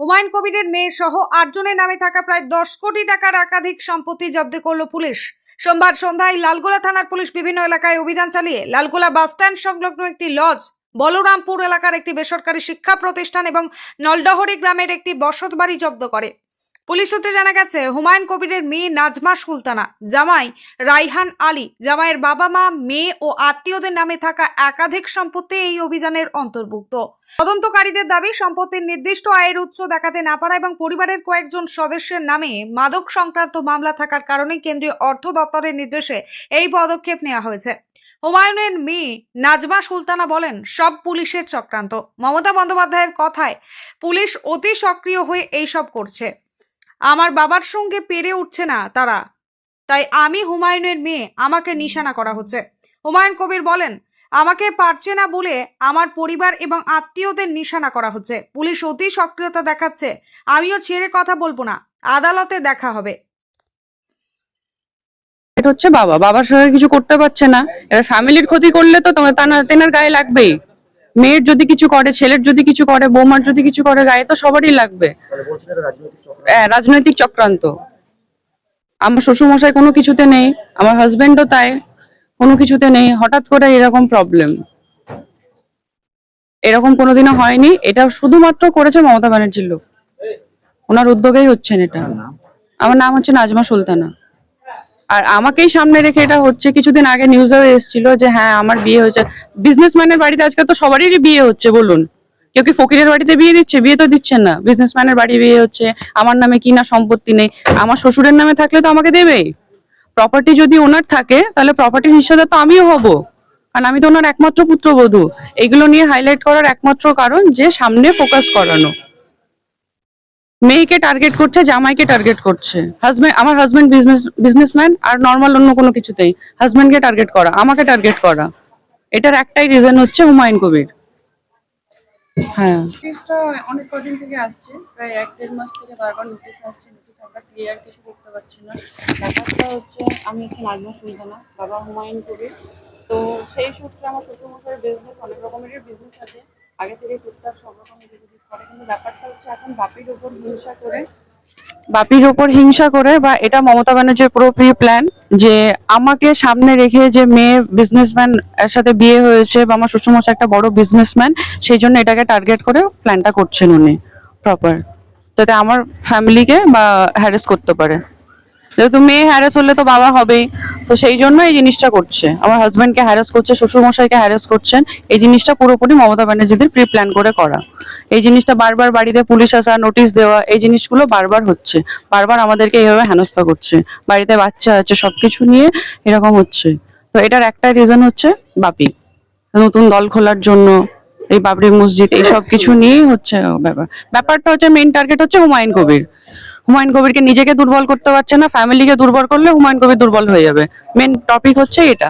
হুমায়ুন কবিরের মেয়ে সহ আটজনের নামে থাকা প্রায় দশ কোটি টাকার একাধিক সম্পত্তি জব্দ করল পুলিশ। সোমবার সন্ধ্যায় লালগোলা থানার পুলিশ বিভিন্ন এলাকায় অভিযান চালিয়ে লালগোলা বাসস্ট্যান্ড সংলগ্ন একটি লজ, বলরামপুর এলাকার একটি বেসরকারি শিক্ষা প্রতিষ্ঠান এবং নলডহরি গ্রামের একটি বসত বাড়ি জব্দ করে। পুলিশ সূত্রে জানা গেছে, হুমায়ুন কবিরের মেয়ে নাজমা সুলতানা, জামাই রাইহান আলী, জামাইয়ের বাবা মা, মেয়ে ও আত্মীয়দের নামে থাকা একাধিক সম্পত্তি এই অভিযানের অন্তর্ভুক্ত। তদন্তকারীদের দাবি, সম্পত্তির নির্দিষ্ট আয়ের উৎস দেখাতে না পারা এবং পরিবারের কয়েকজন সদস্যের নামে মাদক সংক্রান্ত মামলা থাকার কারণে কেন্দ্রীয় অর্থ দপ্তরের নির্দেশে এই পদক্ষেপ নেওয়া হয়েছে। হুমায়ুনের মেয়ে নাজমা সুলতানা বলেন, সব পুলিশের চক্রান্ত। মমতা বন্দ্যোপাধ্যায়ের কথায়, পুলিশ অতি সক্রিয় হয়ে এইসব করছে। আমার বাবার সঙ্গে পেরে উঠছে না তারা। তাই আমি হুমায়ুনের মেয়ে, আমাকে নিশানা করা হচ্ছে। হুমায়ুন কবির বলেন, আমাকে পারছে না বলে আমার পরিবার এবং আত্মীয়দের নিশানা করা হচ্ছে। পুলিশ অতি সক্রিয়তা দেখাচ্ছে। আমিও ছেড়ে কথা বলব না। আদালতে দেখা হবে। এটা হচ্ছে বাবা। বাবার সঙ্গে কিছু করতে পারছে না। এবার ফ্যামিলির ক্ষতি করলে তো তোমার তানা- তেনার গায়ে লাগবেই। মেয়ের যদি কিছু করে ছেলের যদি কিছু করে বৌমার যদি কিছু করে গায়ে তো সবারই লাগবে। হ্যাঁ, রাজনৈতিক চক্রান্ত। আমার শ্বশুর মশাই কোনো কিছুতে নেই আমার হাজবেন্ডও তাই কোনো কিছুতে নেই। হঠাৎ করে এরকম প্রবলেম এরকম কোনোদিনও হয়নি। এটা শুধুমাত্র করেছে মমতা ব্যানার্জির লোক। ওনার উদ্যোগেই হচ্ছেন এটা। আমার নাম হচ্ছে নাজমা সুলতানা। আর আমাকেই সামনে রেখে এটা হচ্ছে, কিছুদিন আগে নিউজেও এসেছিল যে হ্যাঁ আমার বিয়ে হয়েছে। বিজনেসম্যানের বাড়িতে আজকাল তো সবারই বিয়ে হচ্ছে, বলুন। কেউ কি ফকিরের বাড়িতে বিয়ে দিচ্ছে? বিয়ে তো দিচ্ছেন না। বিজনেসম্যানের বাড়ি বিয়ে হচ্ছে, আমার নামে কি না সম্পত্তি নেই। আমার শ্বশুরের নামে থাকলে তো আমাকে দেবেই প্রপার্টি যদি ওনার থাকে, তাহলে প্রপার্টির হিসাবে তো আমিও হব। কারণ আমি তো ওনার একমাত্র পুত্রবধূ। এগুলো নিয়ে হাইলাইট করার একমাত্র কারণ যে সামনে ফোকাস করানো। মেয়েকে টার্গেট করছে, জামাইকে টার্গেট করছে। হাজবেন্ড আমার হাজবেন্ড বিজনেস বিজনেসম্যান আর নর্মাল অন্য কোনো কিছুতেই। হাজবেন্ডকে টার্গেট করা, আমাকে টার্গেট করা। এটার একটাই রিজন হচ্ছে হুমায়ুন কবির। হ্যাঁ। ব্যাপারটা হচ্ছে, আমি তো সেই সূত্রে আমার বিজনেস অনেক বিজনেস আছে। আগে থেকে টুকটাক সব বিজনেস করে, কিন্তু ব্যাপারটা হচ্ছে এখন বাপির উপর হিংসা করে। বাপির ওপর হিংসা করে বা এটা মমতা ব্যানার্জির পুরো প্রি প্ল্যান যে আমাকে সামনে রেখে যে মেয়ে বিজনেসম্যান এর সাথে বিয়ে হয়েছে বা আমার শ্বশুরমশাই একটা বড় বিজনেসম্যান সেই জন্য এটাকে টার্গেট করে প্ল্যানটা করছেন উনি প্রপার যাতে আমার ফ্যামিলিকে বা হ্যারেস করতে পারে। যেহেতু মেয়ে হ্যারাস হলে তো বাবা হবেই, তো সেই জন্য এই জিনিসটা করছে। আমার হাজবেন্ডকে হ্যারাস করছে, শ্বশুরমশাইকে হ্যারাস করছেন, এই জিনিসটা পুরোপুরি মমতা ব্যানার্জিদের প্রি প্ল্যান করে করা। এই জিনিসটা বারবার বাড়িতে পুলিশ আসা নোটিশ দেওয়া, এই জিনিসগুলো বারবার হচ্ছে। বারবার আমাদেরকে এইভাবে হেনস্থা করছে। বাড়িতে বাচ্চা আছে, সবকিছু নিয়ে এরকম হচ্ছে। তো এটার একটা রিজন হচ্ছে বাপি। নতুন দল খোলার জন্য, এই বাবরি মসজিদ, এই সব কিছু নিয়েই হচ্ছে ব্যাপার। ব্যাপারটা হচ্ছে মেইন টার্গেট হচ্ছে হুমায়ুন কবির। হুমায়ুন কবিরকে নিজেকে দুর্বল করতে পারছে না ফ্যামিলিকে দুর্বল করলে হুমায়ুন কবির দুর্বল হয়ে যাবে। মেন টপিক হচ্ছে এটা।